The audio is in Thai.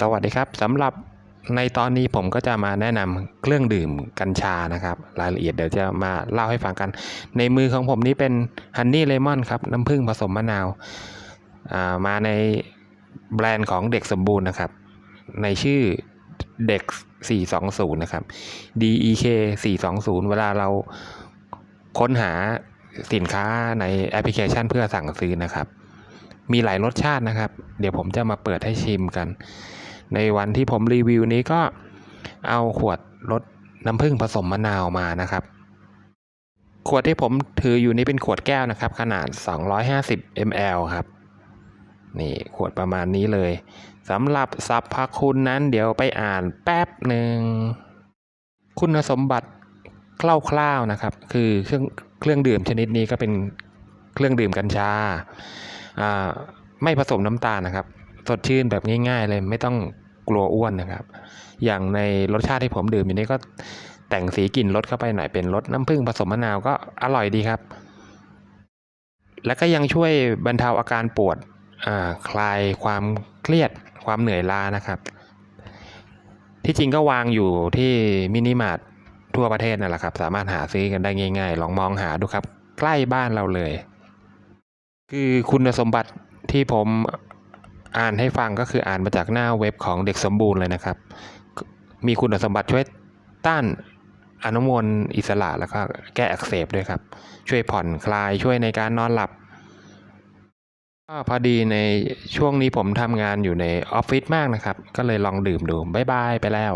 สวัสดีครับสำหรับในตอนนี้ผมก็จะมาแนะนำเครื่องดื่มกัญชานะครับ รายละเอียดเดี๋ยวจะมาเล่าให้ฟังกัน ในมือของผมนี้เป็นฮันนี่เลมอนครับ น้ำผึ้งผสมมะนาวอ่ามาในแบรนด์ของเด็กสมบูรณ์นะครับ ในชื่อเด็ก 420 นะครับ DEK 420 เวลาเราค้นหาสินค้าในแอปพลิเคชันเพื่อสั่งซื้อนะครับ มีหลายรสชาตินะครับ เดี๋ยวผมจะมาเปิดให้ชิมกัน ในวันที่ผมรีวิวนี้ก็เอาขวดรสน้ำผึ้งผสมมะนาวมานะครับ ขวดที่ผมถืออยู่นี้เป็นขวดแก้วนะครับ ขนาด 250 ml ครับนี่ขวดประมาณนี้เลยสำหรับสรรพคุณนั้นเดี๋ยวไปอ่านแป๊บหนึ่ง คุณสมบัติคร่าวๆนะครับ คือเครื่องเครื่องดื่มชนิดนี้ก็เป็นเครื่องดื่มกัญชาอ่า ไม่ผสมน้ำตาลนะครับ สดชื่นแบบง่าย ๆ เลยไม่ต้องกลัวอ้วนนะครับ อย่างในรสชาติที่ผมดื่มอยู่นี้ก็แต่งสีกลิ่นรสเข้าไปหน่อยเป็นรสน้ำผึ้งผสมมะนาวก็อร่อยดีครับ แล้วก็ยังช่วยบรรเทาอาการปวดคลายความเครียดความเหนื่อยล้านะครับ ที่จริงก็วางอยู่ที่มินิมาร์ททั่วประเทศนั่นแหละครับ สามารถหาซื้อกันได้ง่าย ๆ ลองมองหาดูครับ ใกล้บ้านเราเลย คือคุณสมบัติที่ผมอ่านให้ฟังก็คืออ่านมาจากหน้าเว็บของเด็กสมบูรณ์เลยนะครับ มีคุณสมบัติช่วยต้านอนุมูลอิสระแล้วก็แก้อักเสบด้วยครับ ช่วยผ่อนคลายช่วยในการนอนหลับก็พอดีในช่วงนี้ผมทำงานอยู่ในออฟฟิศมากนะครับ ก็เลยลองดื่มดูบ๊ายบายไปแล้ว